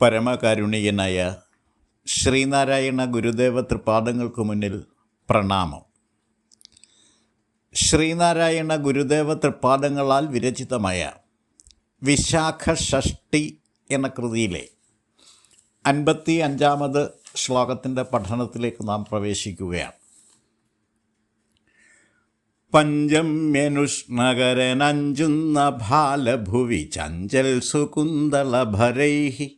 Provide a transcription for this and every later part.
പരമകാരുണികനായ ശ്രീനാരായണ ഗുരുദേവ തൃപാദങ്ങൾക്ക് മുന്നിൽ പ്രണാമം. ശ്രീനാരായണ ഗുരുദേവ തൃപാദങ്ങളാൽ വിരചിതമായ വിശാഖ ഷഷ്ടി എന്ന കൃതിയിലെ അൻപത്തി അഞ്ചാമത് ശ്ലോകത്തിന്റെ പഠനത്തിലേക്ക് നാം പ്രവേശിക്കുകയാണ്. പഞ്ചമ്യനുഷ്ണകരനഞ്ചുന്ന ഭാലഭുവി ചഞ്ചൽ സുകുന്തളഭരൈഹി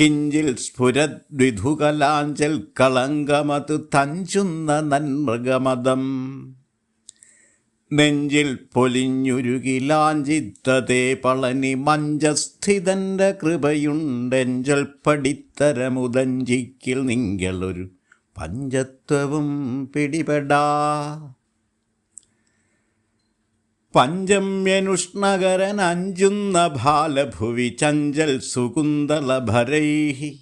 കിഞ്ചിൽ സ്ഫുരദ്വിധുകലാഞ്ചൽ കളങ്കമതു തഞ്ചുന്ന നന്മൃഗമതം. നെഞ്ചിൽ പൊലിഞ്ഞുരുകിലാഞ്ചിത്തതേ പളനി മഞ്ചസ്ഥിതന്റെ കൃപയുണ്ടെഞ്ചൽ പടിത്തരമുദഞ്ചിക്കിൽ നിങ്ങളൊരു പഞ്ചത്വവും പിടിപെടാ. പഞ്ചമ്യനുഷ്ണകരൻ അഞ്ചുന്ന ഭാലഭുവി ചഞ്ചൽ സുകുന്തളഭരൈഹി.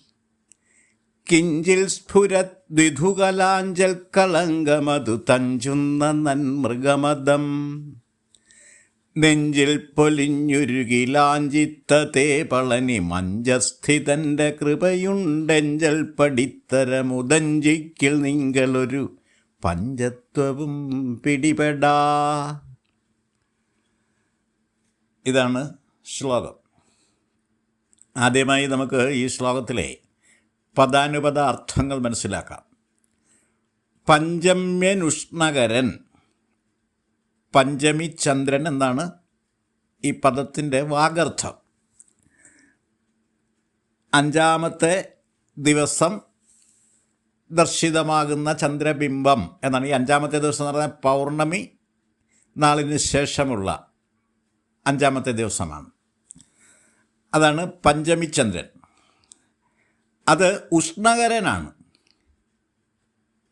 കിഞ്ചിൽ സ്ഫുരദ്വിധുകലാഞ്ചൽ കളങ്കമതു തഞ്ചുന്ന നന്മൃഗമതം. നെഞ്ചിൽ പൊലിഞ്ഞുരുകിലാഞ്ചിത്തേ പളനി മഞ്ചസ്ഥിതന്റെ കൃപയുണ്ടെഞ്ചൽ പടിത്തരമുദഞ്ചിക്കിൽ നിങ്ങളൊരു പഞ്ചത്വവും പിടിപെടാ. ഇതാണ് ശ്ലോകം. ആദ്യമായി നമുക്ക് ഈ ശ്ലോകത്തിലെ പദാനുപദ അർത്ഥങ്ങൾ മനസ്സിലാക്കാം. പഞ്ചമ്യനുഷ്ണകരൻ പഞ്ചമി ചന്ദ്രൻ എന്നാണ് ഈ പദത്തിന്റെ വാഗർത്ഥം. അഞ്ചാമത്തെ ദിവസം ദർശിതമാകുന്ന ചന്ദ്രബിംബം എന്നാണ് ഈ അഞ്ചാമത്തെ ദിവസം എന്ന് പറഞ്ഞാൽ പൗർണമി നാളിന് ശേഷമുള്ള അഞ്ചാമത്തെ ദിവസമാണ്. അതാണ് പഞ്ചമി ചന്ദ്രൻ. അത് ഉഷ്ണകരനാണ്.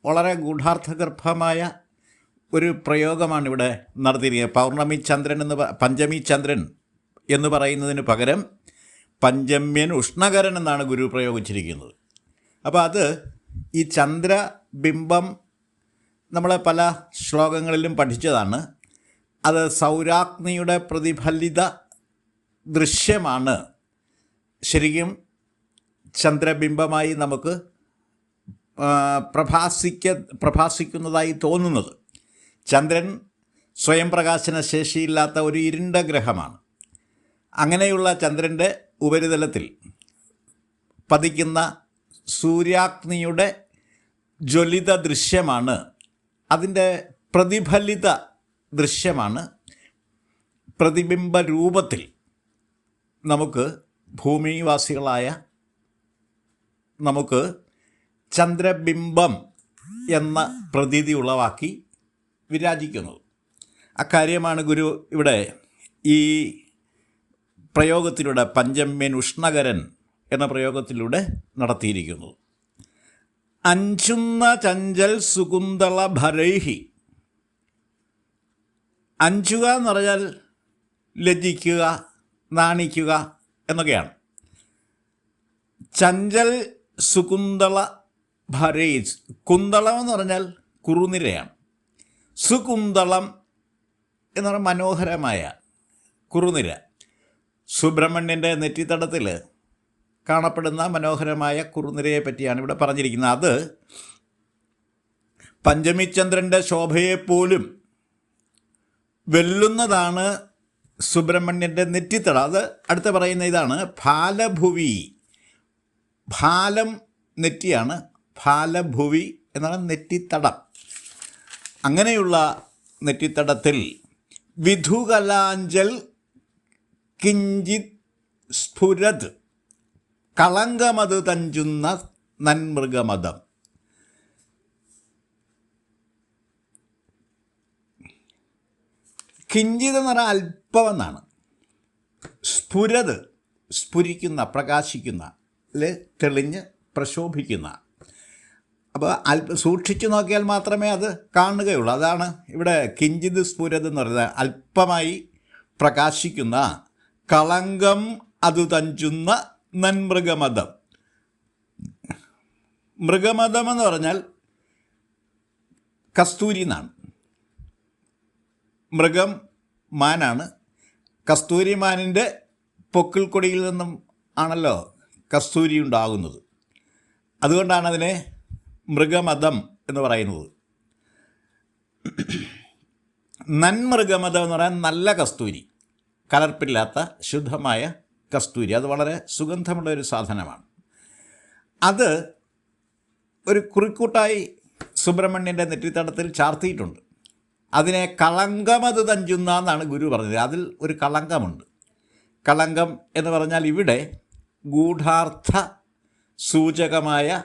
വളരെ ഗൂഢാർത്ഥഗർഭമായ ഒരു പ്രയോഗമാണ് ഇവിടെ നടത്തിയിരിക്കുന്നത്. പൗർണമി ചന്ദ്രൻ എന്ന് പഞ്ചമി ചന്ദ്രൻ എന്ന് പറയുന്നതിന് പകരം പഞ്ചമ്യൻ ഉഷ്ണകരൻ എന്നാണ് ഗുരു പ്രയോഗിച്ചിരിക്കുന്നത്. അപ്പോൾ അത് ഈ ചന്ദ്രബിംബം നമ്മൾ പല ശ്ലോകങ്ങളിലും പഠിച്ചതാണ്. അത് സൗരാഗ്നിയുടെ പ്രതിഫലിത ദൃശ്യമാണ്. ശരിക്കും ചന്ദ്രബിംബമായി നമുക്ക് പ്രഭാസിക്ക പ്രഭാസിക്കുന്നതായി തോന്നുന്നത്. ചന്ദ്രൻ സ്വയം പ്രകാശന ശേഷിയില്ലാത്ത ഒരു ഇരുണ്ട ഗ്രഹമാണ്. അങ്ങനെയുള്ള ചന്ദ്രന്റെ ഉപരിതലത്തിൽ പതിക്കുന്ന സൂര്യാഗ്നിയുടെ ജ്വലിത ദൃശ്യമാണ് അതിന്റെ പ്രതിഫലിത ദൃശ്യമാണ്. പ്രതിബിംബ രൂപത്തിൽ നമുക്ക് ഭൂമിവാസികളായ നമുക്ക് ചന്ദ്രബിംബം എന്ന പ്രതീതി ഉളവാക്കി വിരാജിക്കുന്നത്. അക്കാര്യമാണ് ഗുരു ഇവിടെ ഈ പ്രയോഗത്തിലൂടെ പഞ്ചമ്യൻ ഉഷ്ണകരൻ എന്ന പ്രയോഗത്തിലൂടെ നടത്തിയിരിക്കുന്നത്. അഞ്ചുന്ന ചഞ്ചൽ സുകുന്തള ഭരൈഹി അഞ്ചുക എന്ന് പറഞ്ഞാൽ ലജ്ജിക്കുക നാണിക്കുക എന്നൊക്കെയാണ്. ചഞ്ചൽ സുകുന്തള ഭരേജ്. കുന്തളം എന്ന് പറഞ്ഞാൽ കുറുനിരയാണ്. സുകുന്തളം എന്ന് പറഞ്ഞാൽ മനോഹരമായ കുറുനിര. സുബ്രഹ്മണ്യന്റെ നെറ്റിത്തടത്തിൽ കാണപ്പെടുന്ന മനോഹരമായ കുറുനിരയെ പറ്റിയാണ് ഇവിടെ പറഞ്ഞിരിക്കുന്നത്. അത് പഞ്ചമിചന്ദ്രന്റെ ശോഭയെപ്പോലും വെല്ലുന്നതാണ് സുബ്രഹ്മണ്യന്റെ നെറ്റിത്തട. അത് അടുത്ത പറയുന്ന ഇതാണ്. ഫാലഭുവി. ഫാലം നെറ്റിയാണ്. ഫാലഭുവി എന്നാണ് നെറ്റിത്തടം. അങ്ങനെയുള്ള നെറ്റിത്തടത്തിൽ വിധുകലാഞ്ചൽ കിഞ്ചിത് സ്ഫുരത് കളങ്കമത് തഞ്ചുന്ന നന്മൃഗമതം. കിഞ്ചിത് എന്ന് അല്പമെന്നാണ്. സ്ഫുരത് സ്ഫുരിക്കുന്ന പ്രകാശിക്കുന്ന അല്ലെ തെളിഞ്ഞ് പ്രശോഭിക്കുന്ന. അപ്പോൾ അല്പ സൂക്ഷിച്ചു നോക്കിയാൽ മാത്രമേ അത് കാണുകയുള്ളൂ. അതാണ് ഇവിടെ കിഞ്ചിത് സ്ഫുരത് എന്ന് പറയുന്നത്. അല്പമായി പ്രകാശിക്കുന്ന കളങ്കം അത് തഞ്ചുന്ന നന്മൃഗമതം മൃഗമതം എന്ന് പറഞ്ഞാൽ കസ്തൂരി എന്നാണ്. മൃഗം മാനാണ്. കസ്തൂരി മാനിന്റെ പൊക്കിൾക്കൊടിയിൽ നിന്നും ആണല്ലോ കസ്തൂരി ഉണ്ടാകുന്നത്. അതുകൊണ്ടാണ് അതിനെ മൃഗമതം എന്ന് പറയുന്നത്. നന്മൃഗമതം എന്ന് പറയാൻ നല്ല കസ്തൂരി. കലർപ്പില്ലാത്ത ശുദ്ധമായ കസ്തൂരി. അത് വളരെ സുഗന്ധമുള്ള ഒരു സാധനമാണ്. അത് ഒരു കുറിക്കൂട്ടായി സുബ്രഹ്മണ്യന്റെ നെറ്റിത്തടത്തിൽ ചാർത്തിയിട്ടുണ്ട്. അതിനെ കളങ്കമത് തഞ്ചുന്ന എന്നാണ് ഗുരു പറഞ്ഞത്. അതിൽ ഒരു കളങ്കമുണ്ട്. കളങ്കം എന്ന് പറഞ്ഞാൽ ഇവിടെ ഗൂഢാർത്ഥ സൂചകമായ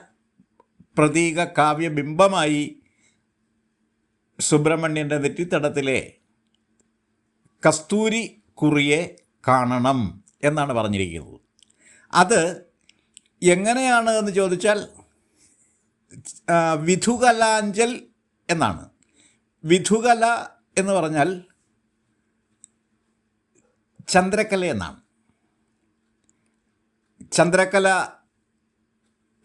പ്രതീക കാവ്യബിംബമായി സുബ്രഹ്മണ്യന്റെ നെറ്റിത്തടത്തിലെ കസ്തൂരി കുറിയെ കാണണം എന്നാണ് പറഞ്ഞിരിക്കുന്നത്. അത് എങ്ങനെയാണ് എന്ന് ചോദിച്ചാൽ വിധുകലാഞ്ചൽ എന്നാണ്. വിധുകല എന്ന് പറഞ്ഞാൽ ചന്ദ്രകല എന്നാണ് ചന്ദ്രകല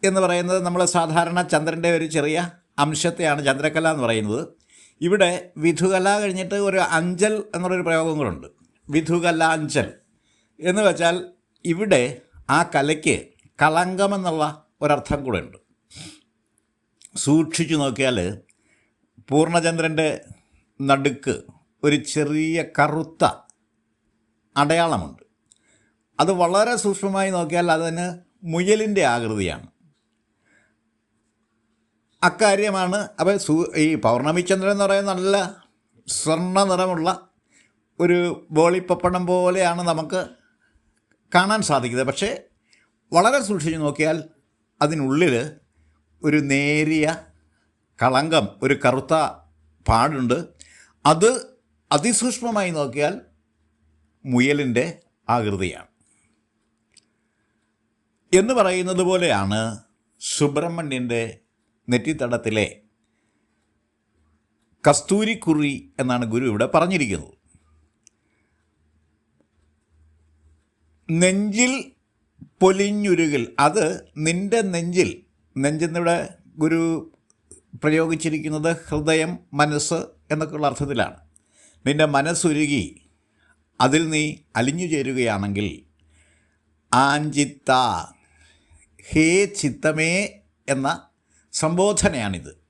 എന്ന് പറയുന്നത് നമ്മൾ സാധാരണ ചന്ദ്രന്റെ ഒരു ചെറിയ അംശത്തെയാണ് ചന്ദ്രകല എന്ന് പറയുന്നത്. ഇവിടെ വിധുകല കഴിഞ്ഞിട്ട് ഒരു അഞ്ചൽ എന്നുള്ളൊരു പ്രയോഗം കൂടെ വിധുകലാഞ്ചൽ എന്ന് വെച്ചാൽ ഇവിടെ ആ കലയ്ക്ക് കളങ്കമെന്നുള്ള ഒരർത്ഥം കൂടെ ഉണ്ട്. സൂക്ഷിച്ചു നോക്കിയാൽ പൂർണചന്ദ്രന്റെ നടുക്ക് ഒരു ചെറിയ കറുത്ത അടയാളമുണ്ട്. അത് വളരെ സൂക്ഷ്മമായി നോക്കിയാൽ അതിന് മുയലിന്റെ ആകൃതിയാണ്. അക്കാര്യമാണ് അപ്പോൾ സൂ ഈ പൗർണമി ചന്ദ്രൻ എന്ന് പറയുന്ന നല്ല സ്വർണ നിറമുള്ള ഒരു ബോളിപ്പപ്പടം പോലെയാണ് നമുക്ക് കാണാൻ സാധിക്കുന്നത്. പക്ഷേ വളരെ സൂക്ഷിച്ച് നോക്കിയാൽ അതിനുള്ളിൽ ഒരു നേരിയ കളങ്കം ഒരു കറുത്ത പാടുണ്ട്. അത് അതിസൂക്ഷ്മമായി നോക്കിയാൽ മുയലിന്റെ ആകൃതിയാണ്. എന്ന് പറയുന്നത് പോലെയാണ് സുബ്രഹ്മണ്യന്റെ നെറ്റിത്തടത്തിലെ കസ്തൂരിക്കുറി എന്നാണ് ഗുരു ഇവിടെ പറഞ്ഞിരിക്കുന്നത്. നെഞ്ചിൽ പൊലിഞ്ഞുരുകിൽ അത് നിന്റെ നെഞ്ചിൽ നെഞ്ചെന്നിവിടെ ഗുരു പ്രയോഗിച്ചിരിക്കുന്നത് ഹൃദയം മനസ്സ് എന്നൊക്കെയുള്ള അർത്ഥത്തിലാണ്. നിന്റെ മനസ്സുരുകി അതിൽ നീ അലിഞ്ഞു ചേരുകയാണെങ്കിൽ ആഞ്ചിത്ത ഹേ ചിത്തമേ എന്ന സംബോധനയാണിത്.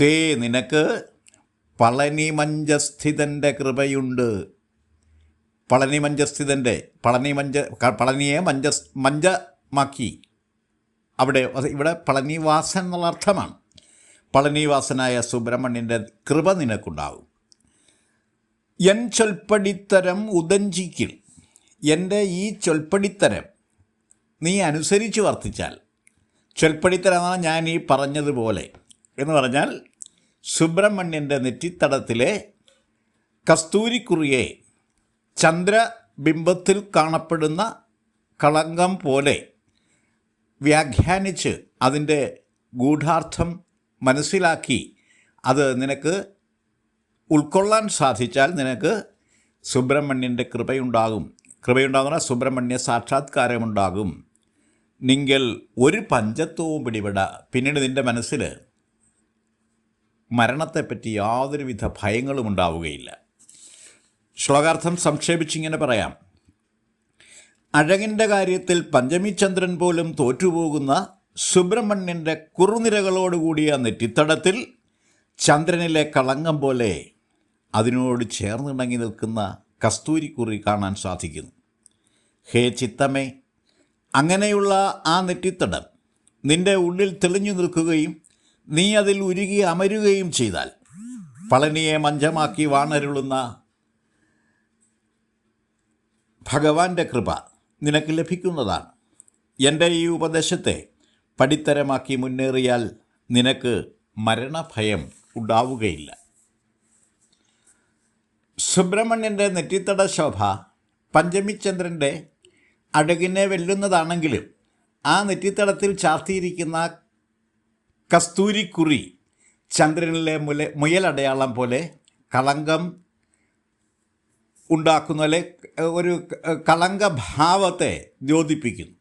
തേ നിനക്ക് പളനി മഞ്ചസ്ഥിതന്റെ കൃപയുണ്ട്. പളനി മഞ്ചസ്ഥിതന്റെ പളനി മഞ്ച പളനിയെ മഞ്ച മഞ്ചമാക്കി. അവിടെ ഇവിടെ പളനിവാസൻ എന്നുള്ള അർത്ഥമാണ്. പളനിവാസനായ സുബ്രഹ്മണ്യന്റെ കൃപ നിനക്കുണ്ടാകും എൻ ചൊൽപ്പടിത്തരം ഉദഞ്ചിക്കിൽ. എന്റെ ഈ ചൊൽപ്പടിത്തരം നീ അനുസരിച്ച് വർത്തിച്ചാൽ. ചൊൽപ്പടിത്തരമാണ് ഞാൻ ഈ പറഞ്ഞതുപോലെ എന്ന് പറഞ്ഞാൽ സുബ്രഹ്മണ്യന്റെ നെറ്റിത്തടത്തിലെ കസ്തൂരിക്കുറിയെ ചന്ദ്രബിംബത്തിൽ കാണപ്പെടുന്ന കളങ്കം പോലെ വ്യാഖ്യാനിച്ച് അതിന്റെ ഗൂഢാർത്ഥം മനസ്സിലാക്കി അത് നിനക്ക് ഉൾക്കൊള്ളാൻ സാധിച്ചാൽ നിനക്ക് സുബ്രഹ്മണ്യന്റെ കൃപയുണ്ടാകും. കൃപയുണ്ടാകുന്ന സുബ്രഹ്മണ്യ സാക്ഷാത്കാരമുണ്ടാകും. നിങ്ങൾ ഒരു പഞ്ചത്വവും പിടിപെട. പിന്നീട് നിന്റെ മനസ്സിൽ മരണത്തെപ്പറ്റി യാതൊരുവിധ ഭയങ്ങളും ഉണ്ടാവുകയില്ല. ശ്ലോകാർത്ഥം സംക്ഷേപിച്ചിങ്ങനെ പറയാം. അഴകിന്റെ കാര്യത്തിൽ പഞ്ചമിചന്ദ്രൻ പോലും തോറ്റുപോകുന്ന സുബ്രഹ്മണ്യന്റെ കുറുനിരകളോടുകൂടിയ നെറ്റിത്തടത്തിൽ ചന്ദ്രനിലെ കളങ്കം പോലെ അതിനോട് ചേർന്നിണങ്ങി നിൽക്കുന്ന കസ്തൂരിക്കുറി കാണാൻ സാധിക്കുന്നു. ഹേ ചിത്തമേ അങ്ങനെയുള്ള ആ നെറ്റിത്തടം നിന്റെ ഉള്ളിൽ തെളിഞ്ഞു നിൽക്കുകയും നീ അതിൽ ഉരുകി അമരുകയും ചെയ്താൽ പളനിയെ മഞ്ചമാക്കി വാണരുളുന്ന ഭഗവാന്റെ കൃപ നിനക്ക് ലഭിക്കുന്നതാണ്. എന്റെ ഈ ഉപദേശത്തെ പടിത്തരമാക്കി മുന്നേറിയാൽ നിനക്ക് മരണഭയം ഉണ്ടാവുകയില്ല. സുബ്രഹ്മണ്യന്റെ നെറ്റിത്തട ശോഭ പഞ്ചമിചന്ദ്രന്റെ അഴകിനെ വെല്ലുന്നതാണെങ്കിലും ആ നെറ്റിത്തടത്തിൽ ചാർത്തിയിരിക്കുന്ന കസ്തൂരിക്കുറി ചന്ദ്രനിലെ മുല മുയലടയാളം പോലെ കളങ്കം ഉണ്ടാക്കുന്ന അല്ലെ? ഒരു കളങ്കഭാവത്തെ ദ്യോതിപ്പിക്കുന്നു.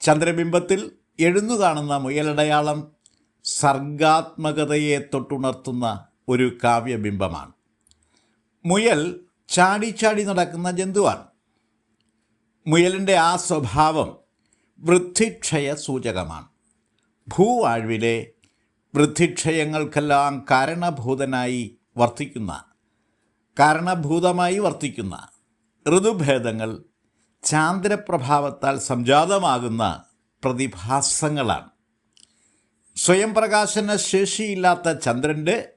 ചന്ദ്രബിംബത്തിൽ എഴുന്നു കാണുന്ന മുയലടയാളം സർഗാത്മകതയെ തൊട്ടുണർത്തുന്ന ഒരു കാവ്യബിംബമാണ്. മുയൽ ചാടി ചാടി നടക്കുന്ന ജന്തുവാണ്. മുയലിന്റെ ആ സ്വഭാവം വൃദ്ധിക്ഷയ സൂചകമാണ്. ഭൂവാഴ്വിലെ വൃദ്ധിക്ഷയങ്ങൾക്കെല്ലാം കാരണഭൂതനായി വർത്തിക്കുന്ന കാരണഭൂതമായി വർത്തിക്കുന്ന ഋതുഭേദങ്ങൾ ചാന്ദ്രപ്രഭാവത്താൽ സംജാതമാകുന്ന പ്രതിഭാസങ്ങളാണ്. സ്വയം പ്രകാശന ശേഷിയില്ലാത്ത ചന്ദ്രന്റെ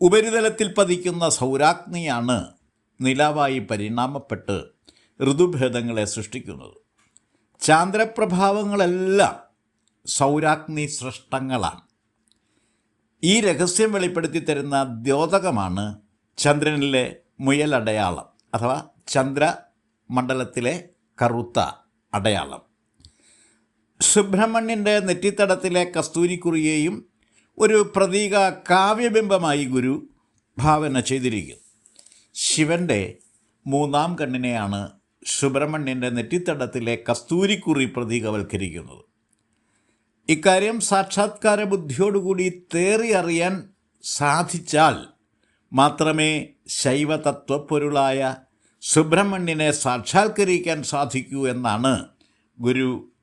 ഉപരിതലത്തിൽ പതിക്കുന്ന സൗരാഗ്നിയാണ് നിലാവായി പരിണാമപ്പെട്ട് ഋതുഭേദങ്ങളെ സൃഷ്ടിക്കുന്നത്. ചാന്ദ്രപ്രഭാവങ്ങളെല്ലാം സൗരാഗ്നി സൃഷ്ടങ്ങളാണ്. ഈ രഹസ്യം വെളിപ്പെടുത്തി തരുന്ന ദ്യോതകമാണ് ചന്ദ്രനിലെ മുയലടയാളം അഥവാ ചന്ദ്രമണ്ഡലത്തിലെ കറുത്ത അടയാളം. സുബ്രഹ്മണ്യന്റെ നെറ്റിത്തടത്തിലെ കസ്തൂരിക്കുറിയെയും ഒരു പ്രതീക കാവ്യബിംബമായി ഗുരു ഭാവന ചെയ്തിരിക്കുന്നു. ശിവന്റെ മൂന്നാം കണ്ണിനെയാണ് സുബ്രഹ്മണ്യന്റെ നെറ്റിത്തടത്തിലെ കസ്തൂരിക്കുറി പ്രതീകവൽക്കരിക്കുന്നത്. ഇക്കാര്യം സാക്ഷാത്കാര ബുദ്ധിയോടുകൂടി തേറി അറിയാൻ സാധിച്ചാൽ മാത്രമേ ശൈവതത്വപ്പൊരുളായ സുബ്രഹ്മണ്യനെ സാക്ഷാത്കരിക്കാൻ സാധിക്കൂ എന്നാണ് ഗുരു